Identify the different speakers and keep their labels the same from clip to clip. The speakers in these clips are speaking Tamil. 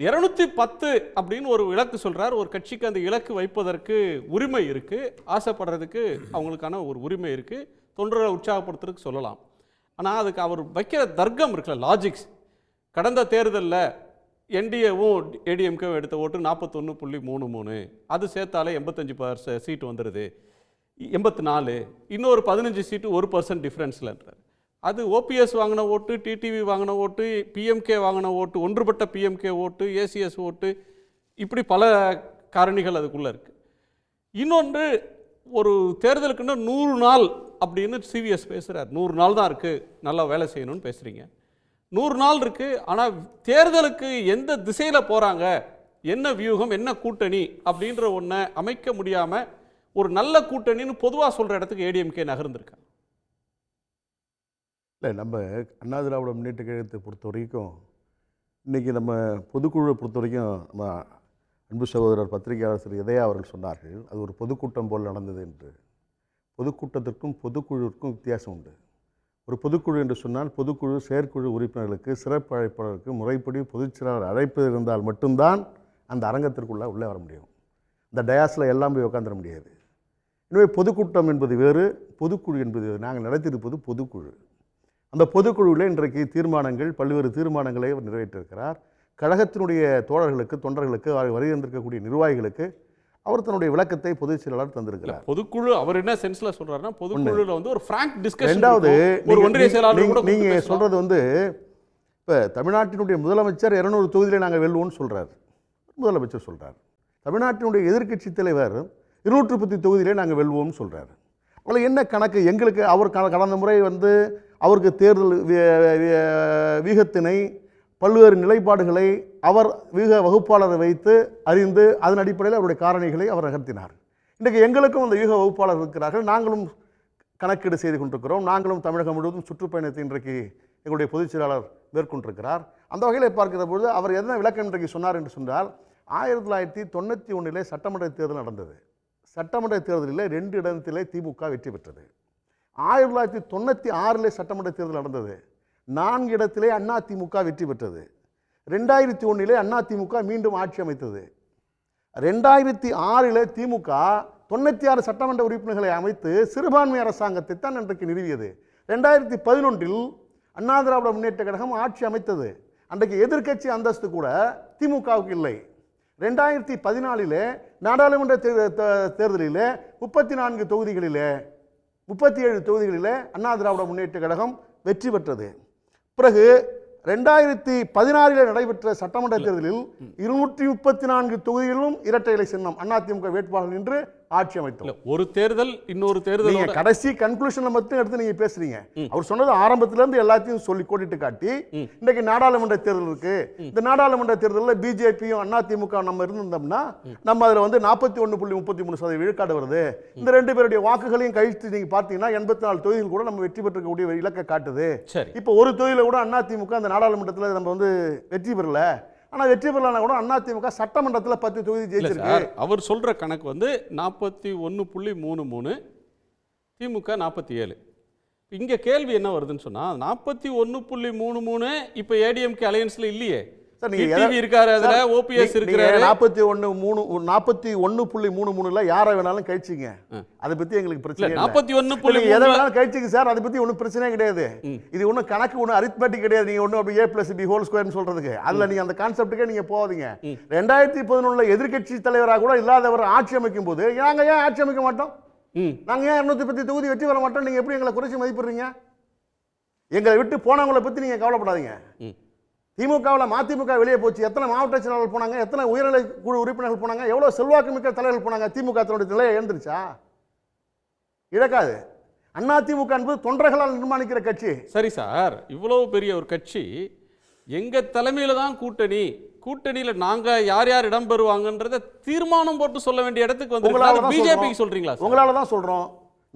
Speaker 1: இருநூத்தி பத்து அப்படின்னு ஒரு இலக்கு சொல்றார். ஒரு கட்சிக்கு அந்த இலக்கு வைப்பதற்கு உரிமை இருக்கு. ஆசைப்படுறதுக்கு அவங்களுக்கான ஒரு உரிமை இருக்கு. தொண்டர்களை உற்சாகப்படுத்துறதுக்கு சொல்லலாம். ஆனா அதுக்கு அவர் வைக்கிற தர்க்கம் இருக்குல்ல லாஜிக்ஸ் கடந்த தேர்தலில் என்டிஏவும் ஏடிஎம்கேவும் எடுத்த ஓட்டு நாற்பத்தொன்று புள்ளி மூணு மூணு. அது சேர்த்தாலே எண்பத்தஞ்சு பர்ச சீட்டு வந்துடுது எண்பத்தி நாலு. இன்னொரு பதினஞ்சு சீட்டு ஒரு பர்சன்ட் டிஃப்ரென்ஸ்லன்றார் அது ஓபிஎஸ் வாங்கின ஓட்டு டிடிவி வாங்கின ஓட்டு பிஎம்கே வாங்கின ஓட்டு ஒன்றுபட்ட பிஎம்கே ஓட்டு ஏசிஎஸ் ஓட்டு இப்படி பல காரணிகள் அதுக்குள்ளே இருக்குது இன்னொன்று ஒரு தேர்தலுக்குன்னு நூறு நாள் அப்படின்னு சிவிஎஸ் பேசுகிறார் நூறு நாள் தான் இருக்குது நல்லா வேலை செய்யணும்னு பேசுகிறீங்க நூறு நாள் இருக்குது ஆனால் தேர்தலுக்கு எந்த திசையில் போகிறாங்க என்ன வியூகம்? என்ன கூட்டணி? அப்படின்ற ஒன்றை அமைக்க முடியாமல் ஒரு நல்ல கூட்டணின்னு பொதுவாக சொல்கிற இடத்துக்கு ஏடிஎம்கே நகர்ந்திருக்காங்க.
Speaker 2: இல்லை நம்ம அண்ணா திராவிட முன்னேற்ற கழகத்தை பொறுத்த வரைக்கும் இன்றைக்கி நம்ம பொதுக்குழுவை பொறுத்த வரைக்கும் நம்ம அன்பு சகோதரர் பத்திரிகையாளர் திரு இதயா அவர்கள் சொன்னார்கள் அது ஒரு பொதுக்கூட்டம் போல் நடந்தது என்று. பொதுக்கூட்டத்திற்கும் பொதுக்குழுவிற்கும் வித்தியாசம் உண்டு. ஒரு பொதுக்குழு என்று சொன்னால் பொதுக்குழு செயற்குழு உறுப்பினர்களுக்கு சிறப்பு அழைப்பாளருக்கு முறைப்படி பொதுச்செயலாளர் அழைப்பு இருந்தால் மட்டும்தான் அந்த அரங்கத்திற்குள்ளே உள்ளே வர முடியும். இந்த டயாஸில் எல்லாம் போய் உட்காந்துட முடியாது. எனவே பொதுக்கூட்டம் என்பது வேறு பொதுக்குழு என்பது வேறு. நாங்கள் நடத்தியிருப்பது பொதுக்குழு. அந்த பொதுக்குழுவில் இன்றைக்கு தீர்மானங்கள் பல்வேறு தீர்மானங்களை அவர் நிறைவேற்றிருக்கிறார். கழகத்தினுடைய தோழர்களுக்கு தொண்டர்களுக்கு அவர் வருகின்றிருக்கக்கூடிய நிர்வாகிகளுக்கு அவர் தன்னுடைய விளக்கத்தை பொதுச் செயலாளர் தந்திருக்கிறார்.
Speaker 1: பொதுக்குழு அவர் என்ன சென்ஸ்ல சொல்றாருன்னா பொதுக்குழுல வந்து ஒரு ஃப்ராங்க் டிஸ்கஷன்
Speaker 2: ரெண்டாவது
Speaker 1: ஒரு ஒன்றிய செயலாளர்
Speaker 2: நீங்க-. சொல்றது வந்து இப்போ தமிழ்நாட்டினுடைய முதலமைச்சர் இருநூறு தொகுதியிலே நாங்கள் வெல்வோம்னு சொல்றார். முதலமைச்சர் சொல்றார். தமிழ்நாட்டினுடைய எதிர்க்கட்சி தலைவர் இருநூற்று பத்து தொகுதியிலே நாங்கள் வெல்வோம்னு சொல்றாரு. அதில் என்ன கணக்கு? எங்களுக்கு அவர் கடந்த முறை வந்து அவருக்கு தேர்தல் வீகத்தினை பல்வேறு நிலைப்பாடுகளை அவர் வீக வகுப்பாளரை வைத்து அறிந்து அதன் அடிப்படையில் அவருடைய காரணிகளை அவர் நகர்த்தினார். இன்றைக்கு எங்களுக்கும் அந்த வீக வகுப்பாளர் இருக்கிறார்கள். நாங்களும் கணக்கீடு செய்து கொண்டிருக்கிறோம். நாங்களும் தமிழகம் முழுவதும் சுற்றுப்பயணத்தை இன்றைக்கு எங்களுடைய பொதுச் செயலாளர் மேற்கொண்டிருக்கிறார். அந்த வகையில் பார்க்கிற பொழுது அவர் எதனா விளக்கம் இன்றைக்கு சொன்னார் என்று சொன்னால் ஆயிரத்தி தொள்ளாயிரத்தி தொண்ணூற்றி ஒன்றிலே சட்டமன்ற தேர்தல் நடந்தது. சட்டமன்ற தேர்தலில் ரெண்டு இடத்திலே திமுக வெற்றி பெற்றது. ஆயிரத்தி தொள்ளாயிரத்தி தொண்ணூற்றி ஆறிலே சட்டமன்ற தேர்தல் நடந்தது. நான்கு இடத்திலே அண்ணா திமுக வெற்றி பெற்றது. ரெண்டாயிரத்தி ஒன்றிலே அண்ணா திமுக மீண்டும் ஆட்சி அமைத்தது. ரெண்டாயிரத்தி ஆறில் திமுக தொண்ணூற்றி ஆறு சட்டமன்ற உறுப்பினர்களை அமைத்து சிறுபான்மை அரசாங்கத்தை தான் இன்றைக்கு நிறுவியது. ரெண்டாயிரத்தி பதினொன்றில் அண்ணா திராவிட முன்னேற்ற கழகம் ஆட்சி அமைத்தது. அன்றைக்கு எதிர்க்கட்சி அந்தஸ்து கூட திமுகவுக்கு இல்லை. ரெண்டாயிரத்தி பதினாலிலே நாடாளுமன்ற தே- தேர்தலிலே முப்பத்தி நான்கு தொகுதிகளிலே முப்பத்தி ஏழு தொகுதிகளிலே அண்ணா திராவிட முன்னேற்ற கழகம் வெற்றி பெற்றது. பிறகு ரெண்டாயிரத்தி பதினாறில் நடைபெற்ற சட்டமன்ற தேர்தலில் இருநூற்றி முப்பத்தி நான்கு தொகுதிகளிலும் இரட்டை இலை சின்னம் அதிமுக வேட்பாளர் நின்று ஆட்சி அமைத்தோம்.
Speaker 1: ஒரு தேர்தல் இன்னொரு
Speaker 2: நீங்க
Speaker 1: தேர்தலோட
Speaker 2: கடைசி கன்க்ளூஷனை மட்டும் எடுத்து நீங்க பேசுறீங்க. அவர் சொன்னது ஆரம்பத்துல இருந்து எல்லாத்தையும் சொல்லி கோடிட்டு காட்டி இன்னைக்கு நாடாளுமன்ற தேர்தல் இருக்கு. இந்த நாடாளுமன்ற தேர்தலில் பிஜேபியும் அதிமுக நம்ம இருந்திருந்தோம்னா நம்ம அதுல வந்து நாற்பத்தி ஒன்று புள்ளி முப்பத்தி மூணு சதவீத விழுக்காடு வருது. இந்த ரெண்டு பேருடைய வாக்குகளையும் கழித்து நீங்க பார்த்தீங்கன்னா எண்பத்தி நாலு தொகுதிகள் கூட நம்ம வெற்றி பெற்றக்கூடிய இலக்கை காட்டுது. இப்போ ஒரு தொகுதியில கூட அதிமுக அந்த நாடாளுமன்றத்தில் நம்ம வந்து வெற்றி பெறல. ஆனா வெற்றி பெறலனா கூட அதிமுக சட்டமன்றத்தில் பத்து தொகுதி ஜெயிச்சிருக்கு.
Speaker 1: சார் அவர் சொல்ற கணக்கு வந்து நாற்பத்தி ஒன்று புள்ளி மூணு மூணு திமுக நாற்பத்தி ஏழு. இங்க கேள்வி என்ன வருதுன்னு சொன்னா நாற்பத்தி ஒன்று புள்ளி மூணு மூணு இப்போ ஏடிஎம்கே அலையன்ஸ்ல இல்லையே.
Speaker 2: சார்,
Speaker 1: இருக்காரு அதுல ஓபிஎஸ் இருக்கிறாரு.
Speaker 2: நாற்பத்தி ஒன்று மூணு நாற்பத்தி ஒன்று புள்ளி மூணு மூணுல யாரை வேணாலும் கழிச்சிங்க. அதை பத்தி எங்களுக்கு பிரச்சனை
Speaker 1: நாற்பத்தி ஒன்று புள்ளி
Speaker 2: நீங்க எதை
Speaker 1: மூணு
Speaker 2: வேணாலும் கழிச்சிங்க சார் அதை பத்தி ஒன்றும் பிரச்சனையே கிடையாது. இது ஒன்றும் கணக்கு ஒன்றும் அரித்மெட்டிக் கிடையாது. நீங்க ஒன்றும் அப்படி ஏ பிளஸ் பி ஹோல் ஸ்கொயர்னு சொல்றதுக்கு. அதுல அந்த கான்செப்ட்டுக்கே நீங்க போகாதீங்க. ரெண்டாயிரத்தி பதினொன்றுல எதிர்க்கட்சி தலைவராக கூட இல்லாதவர் ஆட்சி அமைக்கும் போது நாங்க ஏன் ஆட்சி அமைக்க மாட்டோம்?
Speaker 1: ம்.
Speaker 2: நாங்க ஏன் இருநூத்தி பத்து தொகுதி வெற்றி பெற மாட்டோம்? நீங்க எப்படி எங்களை குறைச்சி மதிப்பிடுறீங்க? எங்களை விட்டு போனவங்களை பத்தி நீங்க கவலைப்படாதீங்க. திமுகவில் மதிமுக வெளியே போச்சு. எத்தனை மாவட்ட செயலாளர்கள் போனாங்க? எத்தனை உயர்நிலை குழு உறுப்பினர்கள் போனாங்க? எவ்வளோ செல்வாக்கு மிக்க தலைவர்கள் போனாங்க? திமுக தன்னுடைய நிலையை இழந்துருச்சா இழக்காது. அண்ணா திமுக என்பது தொண்டர்களால் நிர்மாணிக்கிற கட்சி.
Speaker 1: சரி சார் இவ்வளவு பெரிய ஒரு கட்சி எங்க தலைமையில தான் கூட்டணி. கூட்டணியில நாங்க யார் யார் இடம் பெறுவாங்கன்றத தீர்மானம் போட்டு சொல்ல வேண்டிய இடத்துக்கு வந்து பிஜேபிக்கு சார்?
Speaker 2: உங்களால தான் சொல்றோம்.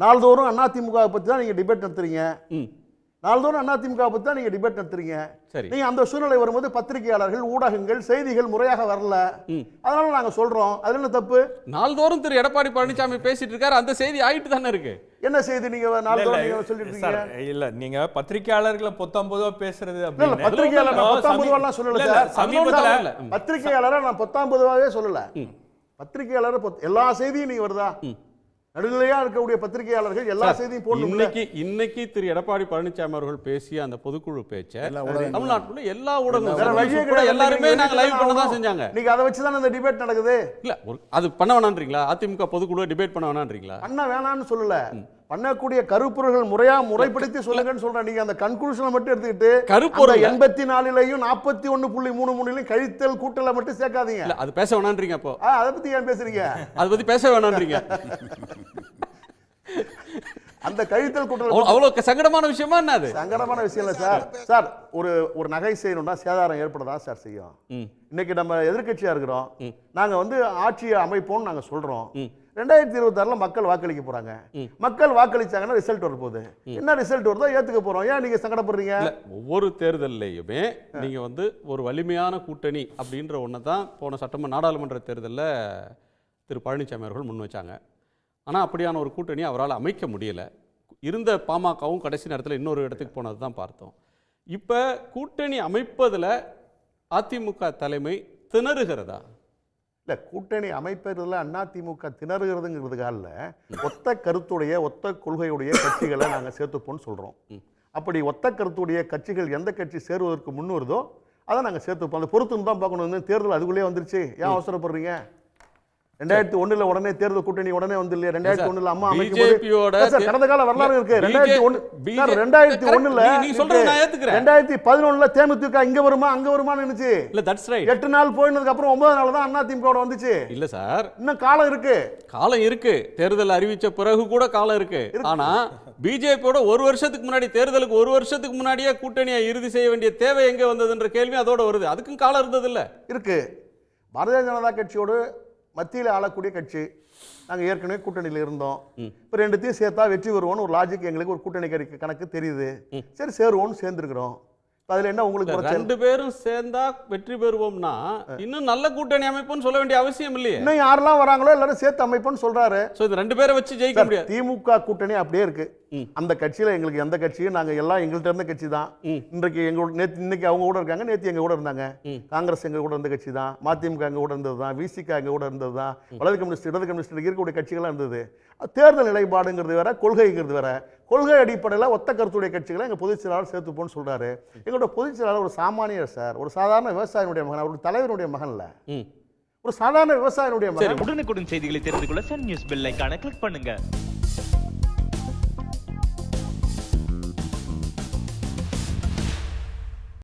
Speaker 2: நாள்தோறும் அண்ணா திமுக பத்தி தான் நீங்க டிபேட் நடத்துறீங்க. நாள்தோறும் அதிமுக பத்தி தான் நீங்க டிபேட் நடத்துறீங்க.
Speaker 1: சரி.
Speaker 2: நீங்க அந்த சூழ்நிலை வரும்போது பத்திரிகையாளர்கள் ஊடகங்கள் செய்திகள் முறையாக வரல. அதனால நாங்க சொல்றோம். அதுல என்ன தப்பு?
Speaker 1: நாள்தோறும் திரு எடப்பாடி பழனிசாமி பேசிட்டு இருக்காரு. அந்த செய்தி ஆயிட்டு தானே இருக்கு.
Speaker 2: என்ன செய்தி நீங்க நாள்தோறும் நீங்க சொல்லிட்டு இருக்கீங்க?
Speaker 3: இல்ல நீங்க பத்திரிக்கையாளர்களை பொத்தாம் பொதுவா பேசுறது
Speaker 2: இல்ல, பத்திரிகையாளர் நான்
Speaker 3: நான்
Speaker 2: பத்தாம்
Speaker 3: சமீ-
Speaker 2: பொதுவாலாம் சொல்லல சார்.
Speaker 3: சமீபத்துல.
Speaker 2: பத்திரிகையாளரை நான் பத்தாம் பொதுவாகவே சொல்லல பத்திரிகையாளர் பொத்- எல்லா செய்தியும் நீங்க வருதா? நடுநிலையா இருக்கக்கூடிய பத்திரிகையாளர்கள் எல்லா செய்தியும் போடணும்ல?
Speaker 1: இன்னைக்கு இன்னைக்கு திரு எடப்பாடி பழனிசாமி அவர்கள் பேசிய அந்த பொதுக்குழு பேச்சை தமிழ்நாட்டுல எல்லா ஊடகங்களும். எல்லாருமே
Speaker 2: நீங்க
Speaker 1: லைவ் பண்ண தான். செஞ்சாங்க.
Speaker 2: நீங்க அதை வச்சு தான் இந்த டிபேட் நடக்குது?
Speaker 1: இல்ல அது பண்ண வேணான்றீங்களா? அதிமுக பொதுக்குழு டிபேட் பண்ண வேணான்றீங்களா?
Speaker 2: பண்ண வேணாம்னு சொல்லல. பண்ணக்கூடிய கருப்பொருள்கள் முறையா முறைப்படுத்தி சொல்லுங்கன்னு சொல்றேன். நீங்க அந்த கன்க்ளூஷனை மட்டும் எடுத்துக்கிட்டு
Speaker 1: கருப்பொருள்
Speaker 2: எண்பத்தி நாலுலையும் நாற்பத்தி ஒண்ணு புள்ளி மூணு மூணுலையும் கழித்தல் கூட்டலை மட்டும் சேர்க்காதீங்க.
Speaker 1: இல்ல அது பேச வேணான்றீங்க அப்போ.
Speaker 2: அதை பத்தி ஏன் பேசுறீங்க?
Speaker 1: அதை பத்தி பேச வேணான்றீங்க.
Speaker 2: அந்த கழித்தல் கூட்டலை
Speaker 1: அவ்வளவு- சங்கடமான விஷயமா என்ன அது?
Speaker 2: சங்கடமான விஷயம் இல்லை சார். சார் ஒரு ஒரு நகை செய்யணும்னா சேதாரம் ஏற்படதான் சார் செய்யும்?
Speaker 1: ம்.
Speaker 2: இன்னைக்கு நம்ம எதிர்க்கட்சியா இருக்கிறோம்.
Speaker 1: ம்.
Speaker 2: நாங்க வந்து ஆட்சியை அமைப்போம்னு நாங்க சொல்றோம்.
Speaker 1: ம்.
Speaker 2: ரெண்டாயிரத்தி இருபத்தாறுல மக்கள் வாக்களிக்க போறாங்க.
Speaker 1: ம்.
Speaker 2: மக்கள் வாக்களிச்சாங்கன்னா ரிசல்ட் வரப்போகுது. என்ன ரிசல்ட் வருதோ ஏத்துக்க போறோம். ஏன் நீங்க சங்கடப்படுறீங்க?
Speaker 1: இல்ல ஒவ்வொரு தேர்தல்லையுமே நீங்க வந்து ஒரு வலிமையான கூட்டணி அப்படின்ற ஒண்ணை தான் போன சட்டமன்ற நாடாளுமன்ற தேர்தல்ல திரு பழனிசாமி அவர்கள் முன் வச்சாங்க. ஆனா அப்படியான ஒரு கூட்டணி அவரால் அமைக்க முடியல. இருந்த பாமகவும் கடைசி நேரத்தில் இன்னொரு இடத்துக்கு போனது தான் பார்த்தோம். இப்போ கூட்டணி அமைப்பதில் அதிமுக தலைமை திணறுகிறதா?
Speaker 2: இல்ல கூட்டணி அமைப்பதில் அதிமுக திணறுகிறதுங்கிறதுக்காக இல்ல ஒத்த கருத்துடைய ஒத்த கொள்கையுடைய கட்சிகளை நாங்க சேர்த்துப்போம்னு சொல்றோம். அப்படி ஒத்த கருத்துடைய கட்சிகள் எந்த கட்சி சேருவதற்கு முன் வருதோ அதை நாங்க சேர்த்துப்போம். அந்த பொறுத்துன்னு தான் பார்க்கணும். தேர்தல் அதுக்குள்ளே வந்துருச்சு. ஏன் அவசரப்படுறீங்க? ரெண்டாயிரத்தி ஒண்ணுல உடனே தேர்தல் கூட்டணி உடனே வந்து இல்லையா ரெண்டாயிரத்தி ஒண்ணுல அம்மா
Speaker 1: பிஜேபியோட
Speaker 2: கடந்த கால வரலாறு இருக்கு. ரெண்டாயிரத்தி ஒண்ணு ரெண்டாயிரத்தி. ஒண்ணுல. ரெண்டாயிரத்தி பதினொன்னுல தேமுதிக இங்க வருமா அங்க வருமான்னு இருந்துச்சு
Speaker 1: இல்ல தட்ஸ் ரைட்
Speaker 2: எட்டு நாள் போயினதுக்கு அப்புறம் ஒன்பது நாள் தான் அதிமுக வந்துச்சு.
Speaker 1: இல்ல சார்.
Speaker 2: இன்னும் காலம் இருக்கு.
Speaker 1: காலம் இருக்கு. தேர்தல் அறிவிச்ச பிறகு கூட காலம் இருக்கு. ஆனா பிஜேபியோட ஒரு வருஷத்துக்கு முன்னாடி தேர்தலுக்கு ஒரு வருஷத்துக்கு முன்னாடியே கூட்டணியை இறுதி செய்ய வேண்டிய தேவை எங்க வந்ததுன்ற கேள்வி அதோட வருது. அதுக்கும் காலம் இருந்தது இல்ல
Speaker 2: இருக்கு. பாரதிய ஜனதா கட்சியோடு மத்தியில் ஆளக்கூடிய கட்சி. நாங்கள் ஏற்கனவே கூட்டணியில் இருந்தோம். இப்போ ரெண்டுத்தையும் சேர்த்தா வெற்றி வருவோம்னு ஒரு லாஜிக் எங்களுக்கு ஒரு கூட்டணி கணக்கு கணக்கு தெரியுது. சரி சேருவோம்னு சேர்ந்துருக்குறோம். அதில் என்ன உங்களுக்கு
Speaker 1: ரெண்டு பேரும் சேர்ந்தா வெற்றி பெறுவோம்னா இன்னும் நல்ல கூட்டணி அமைப்புன்னு சொல்ல வேண்டிய அவசியம் இல்லையே.
Speaker 2: இன்னும் யாரெல்லாம் வராங்களோ எல்லாரும் சேர்த்து அமைப்போம்னு சொல்றாரு.
Speaker 1: ரெண்டு பேரை வச்சு ஜெயிக்க முடியாது.
Speaker 2: திமுக கூட்டணி அப்படியே இருக்கு. அந்த கட்சியில எங்களுக்கு எந்த கட்சியும் நாங்க எல்லாம் எங்கள்கிட்ட இருந்த கட்சி தான். இன்றைக்கு எங்களோட நேத்து இன்னைக்கு அவங்க கூட இருக்காங்க நேத்து எங்க கூட இருந்தாங்க. காங்கிரஸ் எங்க கூட இருந்த கட்சி தான் மதிமுக எங்க கூட இருந்தது தான் விசிக எங்க கூட இருந்தது தான் வலது கம்யூனிஸ்ட் இடது கம்யூனிஸ்ட் இருக்கக்கூடிய கட்சிகளாக இருந்தது. தேர்தல் நிலைப்பாடுங்கிறது வேற கொள்கைங்கிறது வேற. கொள்கை அடிப்படையில் ஒத்த கருத்துடைய கட்சிகளை எங்க பொதுச் செயலாளர் சேர்த்துப்போன்னு சொல்றாரு. எங்களோட பொதுச் செயலாளர் ஒரு சாமானியர் சார் ஒரு சாதாரண விவசாயினுடைய மகன் ஒரு தலைவருடைய மகன்ல
Speaker 1: ம்.
Speaker 2: ஒரு சாதாரண விவசாயினுடைய மகன்.
Speaker 4: உடனுக்குடன் செய்திகளை தெரிந்து கொள்ள சன் நியூஸ் பெல் ஐகானை கிளிக் பண்ணுங்க.